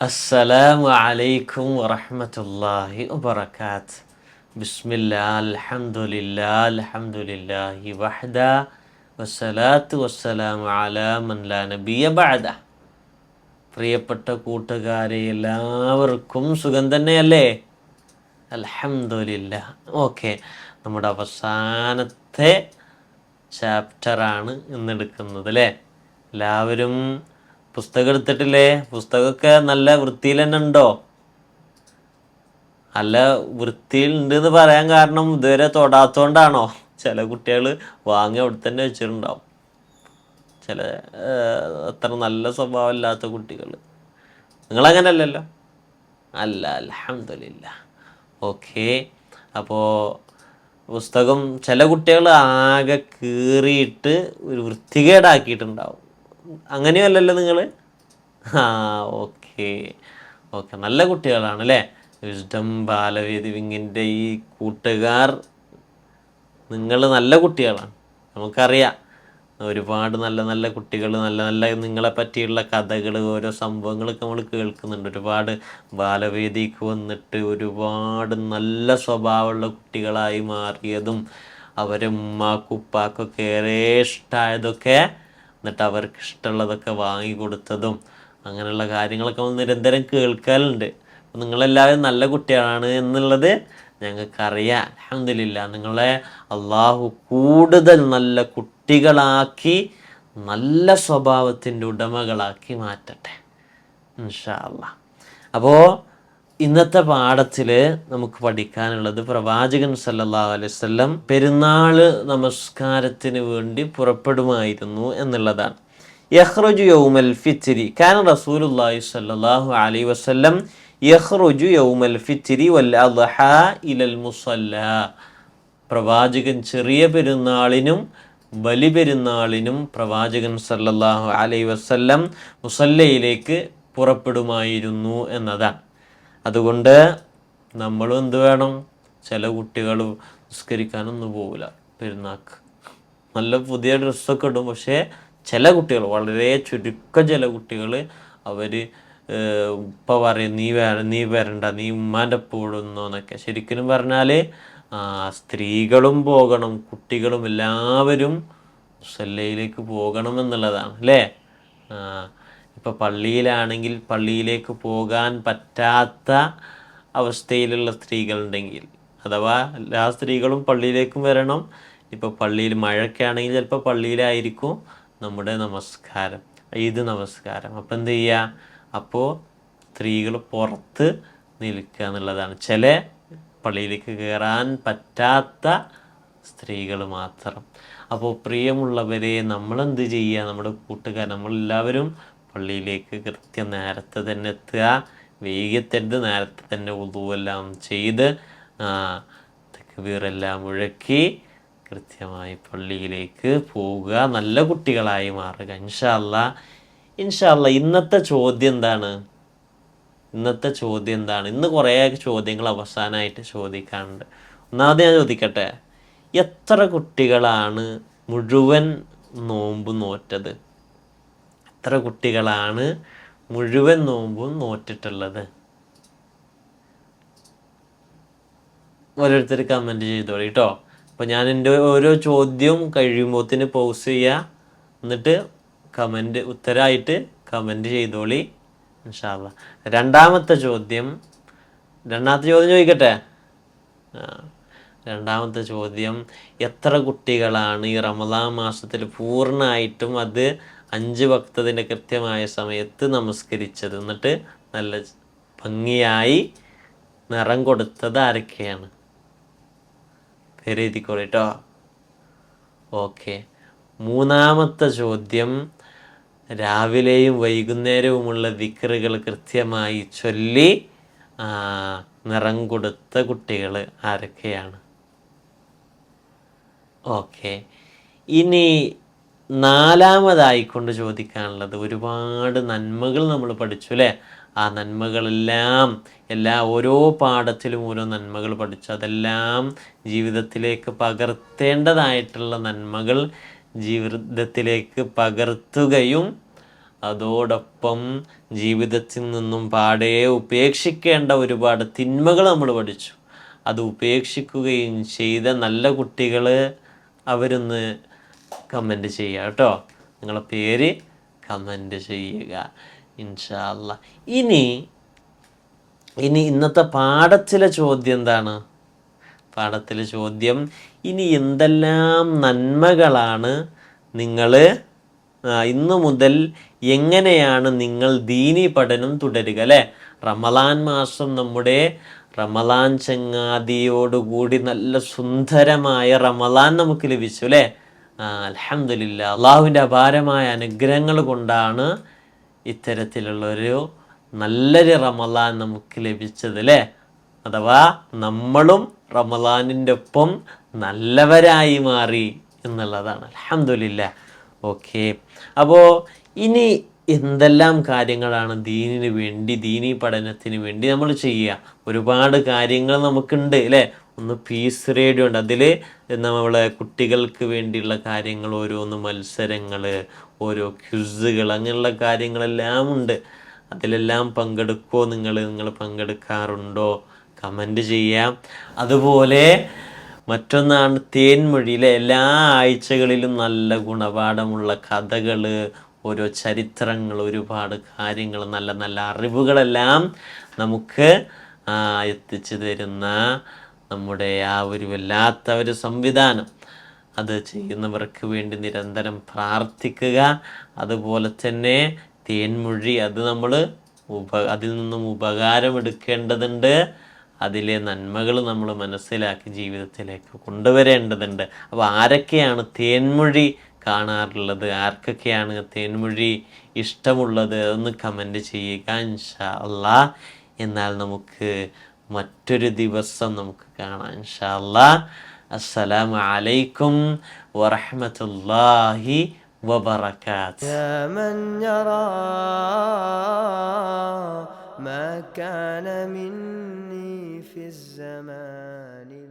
السلام عليكم ورحمة الله وبركاته بسم الله الحمد لله الحمد لله وحده والصلاة والسلام على من لا نبي بعده പ്രിയപ്പെട്ട കൂട്ടുകാരെ എല്ലാവർക്കും സുഖം തന്നെയല്ലേ അൽഹംദുലില്ല ഓക്കെ നമ്മുടെ അവസാനത്തെ ചാപ്റ്ററാണ് ഇന്ന് എടുക്കുന്നത് അല്ലേ എല്ലാവരും പുസ്തകം എടുത്തിട്ടില്ലേ പുസ്തകമൊക്കെ നല്ല വൃത്തിയിൽ തന്നെ ഉണ്ടോ? അല്ല വൃത്തിയിൽ ഉണ്ട് എന്ന് പറയാൻ കാരണം ഇതുവരെ തൊടാത്തോണ്ടാണോ ചില കുട്ടികൾ വാങ്ങി അവിടെ തന്നെ വെച്ചിട്ടുണ്ടാവും. ചില അത്ര നല്ല സ്വഭാവമില്ലാത്ത കുട്ടികൾ. നിങ്ങളങ്ങനല്ലല്ലോ? അല്ല അലഹമില്ല ഓക്കെ. അപ്പോൾ പുസ്തകം ചില കുട്ടികൾ ആകെ കീറിയിട്ട് ഒരു വൃത്തികേടാക്കിയിട്ടുണ്ടാവും. അങ്ങനെയല്ലല്ലോ നിങ്ങൾ ആ ഓക്കെ. ഓക്കെ നല്ല കുട്ടികളാണ് അല്ലേ വിസ്ഡം ബാലവേദി വിങ്ങിന്റെ ഈ കൂട്ടുകാർ നിങ്ങൾ നല്ല കുട്ടികളാണ്. നമുക്കറിയാം. ഒരുപാട് നല്ല നല്ല കുട്ടികൾ നല്ല നല്ല നിങ്ങളെ പറ്റിയുള്ള കഥകൾ ഓരോ സംഭവങ്ങളൊക്കെ നമ്മൾ കേൾക്കുന്നുണ്ട്. ഒരുപാട് ബാലവേദിക്ക് വന്നിട്ട് ഒരുപാട് നല്ല സ്വഭാവമുള്ള കുട്ടികളായി മാറിയതും അവരെ ഉമ്മാക്കുപ്പാക്കൊക്കെ ഏറെ ഇഷ്ടമായതൊക്കെ എന്നിട്ട് അവർക്ക് ഇഷ്ടമുള്ളതൊക്കെ വാങ്ങിക്കൊടുത്തതും അങ്ങനെയുള്ള കാര്യങ്ങളൊക്കെ നമ്മൾ നിരന്തരം കേൾക്കാറുണ്ട്. നിങ്ങളെല്ലാവരും നല്ല കുട്ടികളാണ് എന്നുള്ളത് ഞങ്ങൾക്കറിയാം. അലഹമില്ല നിങ്ങളെ അള്ളാഹു കൂടുതൽ നല്ല കുട്ടികളാക്കി നല്ല സ്വഭാവത്തിന്റെ ഉടമകളാക്കി മാറ്റട്ടെ. ഇൻഷാ അപ്പോൾ ഇന്നത്തെ പാഠത്തിൽ നമുക്ക് പഠിക്കാനുള്ളത് പ്രവാചകൻ സല്ലാ അലൈവല്ലം പെരുന്നാൾ നമസ്കാരത്തിന് വേണ്ടി പുറപ്പെടുമായിരുന്നു എന്നുള്ളതാണ്. യഹ്റുജു യൗമൽ ഫിത്രി. കാന റസൂലുള്ളാഹി സല്ലാഹു അലൈഹി വസല്ലം യഹ്റുജു യൗമൽ ഫിത്രി വൽ ഇലൽ മുസല്ല. പ്രവാചകൻ ചെറിയ പെരുന്നാളിനും ബലി പെരുന്നാളിനും പ്രവാചകൻ സല്ലല്ലാഹു അലൈഹി വസല്ലം മുസല്ലയിലേക്ക് പുറപ്പെടുമായിരുന്നു എന്നതാണ്. അതുകൊണ്ട് നമ്മളും എന്ത് വേണം? ചില കുട്ടികൾ നിസ്കരിക്കാനൊന്നും പോകില്ല പെരുന്നാക്ക്. നല്ല പുതിയ ഡ്രസ്സൊക്കെ ഇടും. പക്ഷേ ചില കുട്ടികൾ വളരെ ചുരുക്കം ചില കുട്ടികൾ അവർ ഇപ്പം പറയും നീ വേ നീ വരണ്ട നീ ഉമ്മാന്റെ പോടുന്നോ എന്നൊക്കെ. ശരിക്കും പറഞ്ഞാൽ സ്ത്രീകളും പോകണം കുട്ടികളും എല്ലാവരും മുസല്ലയിലേക്ക് പോകണം എന്നുള്ളതാണ് അല്ലേ? ആ, ഇപ്പൊ പള്ളിയിലാണെങ്കിൽ പള്ളിയിലേക്ക് പോകാൻ പറ്റാത്ത അവസ്ഥയിലുള്ള സ്ത്രീകളുണ്ടെങ്കിൽ അഥവാ എല്ലാ സ്ത്രീകളും പള്ളിയിലേക്കും വരണം. ഇപ്പോൾ പള്ളിയിൽ മഴയൊക്കെ ആണെങ്കിൽ ചിലപ്പോൾ പള്ളിയിലായിരിക്കും നമ്മുടെ നമസ്കാരം ഈദ് നമസ്കാരം. അപ്പോൾ എന്ത് ചെയ്യുക അപ്പോൾ സ്ത്രീകൾ പുറത്ത് നിൽക്കുക എന്നുള്ളതാണ്. ചില പള്ളിയിലേക്ക് കയറാൻ പറ്റാത്ത സ്ത്രീകൾ മാത്രം. അപ്പോൾ പ്രിയമുള്ളവരെ നമ്മളെന്ത് ചെയ്യുക? നമ്മുടെ കൂട്ടുകാർ നമ്മളെല്ലാവരും പള്ളിയിലേക്ക് കൃത്യം നേരത്തെ തന്നെ എത്തുക വൈകിത്തരുത് നേരത്തെ തന്നെ ഉതുവെല്ലാം ചെയ്ത് തെക്കുവീറെല്ലാം മുഴക്കി കൃത്യമായി പള്ളിയിലേക്ക് പോവുക. നല്ല കുട്ടികളായി മാറുക. ഇൻഷാല്ല ഇൻഷാല്ല ഇന്നത്തെ ചോദ്യം എന്താണ്? ഇന്നത്തെ ചോദ്യം എന്താണ്? ഇന്ന് കുറേ ചോദ്യങ്ങൾ അവസാനമായിട്ട് ചോദിക്കാറുണ്ട് ഒന്നാമത് ഞാൻ ചോദിക്കട്ടെ എത്ര കുട്ടികളാണ് മുഴുവൻ നോമ്പ് നോറ്റത്? എത്ര കുട്ടികളാണ് മുഴുവൻ നോമ്പും നോറ്റിട്ടുള്ളത്? ഓരോരുത്തർ കമന്റ് ചെയ്തോളി കേട്ടോ അപ്പോൾ ഞാൻ എന്റെ ഓരോ ചോദ്യവും കഴിയുമ്പോത്തിന് പോസ് ചെയ്യുക എന്നിട്ട് കമന്റ് ഉത്തരമായിട്ട് കമന്റ് ചെയ്തോളി ഇൻഷാല്ല രണ്ടാമത്തെ ചോദ്യം രണ്ടാമത്തെ ചോദ്യം ചോദിക്കട്ടെ? രണ്ടാമത്തെ ചോദ്യം എത്ര കുട്ടികളാണ് ഈ റമദാൻ മാസത്തിൽ പൂർണമായിട്ടും അത് അഞ്ച് ഭക്തതിന്റെ കൃത്യമായ സമയത്ത് നമസ്കരിച്ചത്. എന്നിട്ട് നല്ല ഭംഗിയായി നിറം കൊടുത്തത് ആരൊക്കെയാണ്? പേരെഴുതിക്കോളിട്ടോ. ഓക്കെ. മൂന്നാമത്തെ ചോദ്യം. രാവിലെയും വൈകുന്നേരവുമുള്ള ദിക്കറുകൾ കൃത്യമായി ചൊല്ലി നിറം കൊടുത്ത കുട്ടികൾ ആരൊക്കെയാണ്? ഓക്കെ. ഇനി നാലാമതായിക്കൊണ്ട് ചോദിക്കാനുള്ളത് ഒരുപാട് നന്മകൾ നമ്മൾ പഠിച്ചു അല്ലേ? ആ നന്മകളെല്ലാം എല്ലാ ഓരോ പാഠത്തിലും ഓരോ നന്മകൾ പഠിച്ചു. അതെല്ലാം ജീവിതത്തിലേക്ക് പകർത്തേണ്ടതായിട്ടുള്ള നന്മകൾ ജീവിതത്തിലേക്ക് പകർത്തുകയും അതോടൊപ്പം ജീവിതത്തിൽ നിന്നും പാടെ ഉപേക്ഷിക്കേണ്ട ഒരുപാട് തിന്മകൾ നമ്മൾ പഠിച്ചു. അത് ഉപേക്ഷിക്കുകയും ചെയ്ത നല്ല കുട്ടികൾ അവരൊന്ന് കമന്റ് ചെയ്യുക കേട്ടോ. നിങ്ങളെ പേര് കമന്റ് ചെയ്യുക. ഇൻഷാല്ല ഇനി ഇനി ഇന്നത്തെ പാഠത്തിലെ ചോദ്യം എന്താണ്? പാഠത്തിലെ ചോദ്യം ഇനി എന്തെല്ലാം നന്മകളാണ് നിങ്ങൾ ഇന്നു മുതൽ എങ്ങനെയാണ് നിങ്ങൾ ദീനി പഠനം തുടരുക അല്ലേ? റമലാൻ മാസം നമ്മുടെ റമലാൻ ചങ്ങാതിയോടുകൂടി നല്ല സുന്ദരമായ റമലാൻ നമുക്ക് ലഭിച്ചു അല്ലേ? അലഹമില്ല അള്ളാഹുവിന്റെ അപാരമായ അനുഗ്രഹങ്ങൾ കൊണ്ടാണ് ഇത്തരത്തിലുള്ളൊരു നല്ലൊരു റമലാൻ നമുക്ക് ലഭിച്ചത് അല്ലേ? അഥവാ നമ്മളും റമലാനിന്റെ ഒപ്പം നല്ലവരായി മാറി എന്നുള്ളതാണ്. അലഹമില്ല ഓക്കെ. അപ്പോൾ ഇനി എന്തെല്ലാം കാര്യങ്ങളാണ് ദീനിന് വേണ്ടി ദീനി പഠനത്തിന് വേണ്ടി നമ്മൾ ചെയ്യുക? ഒരുപാട് കാര്യങ്ങൾ നമുക്കുണ്ട് അല്ലേ? ഒന്ന് പീസ് റേഡിയോ ഉണ്ട്. അതിൽ നമ്മളെ കുട്ടികൾക്ക് വേണ്ടിയുള്ള കാര്യങ്ങൾ ഓരോന്ന് മത്സരങ്ങൾ ഓരോ ക്യുസുകൾ അങ്ങനെയുള്ള കാര്യങ്ങളെല്ലാം ഉണ്ട്. അതിലെല്ലാം പങ്കെടുക്കുമോ നിങ്ങൾ നിങ്ങൾ പങ്കെടുക്കാറുണ്ടോ? കമന്റ് ചെയ്യാം. അതുപോലെ മറ്റൊന്നാണ് തേൻമൊഴിയിലെ എല്ലാ ആഴ്ചകളിലും നല്ല ഗുണപാഠമുള്ള കഥകൾ ഓരോ ചരിത്രങ്ങൾ ഒരുപാട് കാര്യങ്ങൾ നല്ല നല്ല അറിവുകളെല്ലാം നമുക്ക് എത്തിച്ചു തരുന്ന നമ്മുടെ ആ ഒരു വല്ലാത്ത ഒരു സംവിധാനം. അത് ചെയ്യുന്നവർക്ക് വേണ്ടി നിരന്തരം പ്രാർത്ഥിക്കുക. അതുപോലെ തന്നെ തേൻമൊഴി അത് നമ്മൾ ഉപ അതിൽ നിന്നും ഉപകാരം എടുക്കേണ്ടതുണ്ട്. അതിലെ നന്മകൾ നമ്മൾ മനസ്സിലാക്കി ജീവിതത്തിലേക്ക് കൊണ്ടുവരേണ്ടതുണ്ട്. അപ്പോൾ ആരൊക്കെയാണ് തേൻമൊഴി കാണാറുള്ളത്? ആർക്കൊക്കെയാണ് തേൻമൊഴി ഇഷ്ടമുള്ളത്? ഒന്ന് കമന്റ് ചെയ്യുക ഇൻഷാ അള്ളാ എന്നാൽ നമുക്ക് മറ്റൊരു ദിവസം നമുക്ക് കാണാം ഇൻഷാ അല്ലാ അസ്സലാമു അലൈക്കും വറഹ്മത്തുള്ളാഹി വബറകാത്ത് يا من يرى ما كان مني في الزمان الأول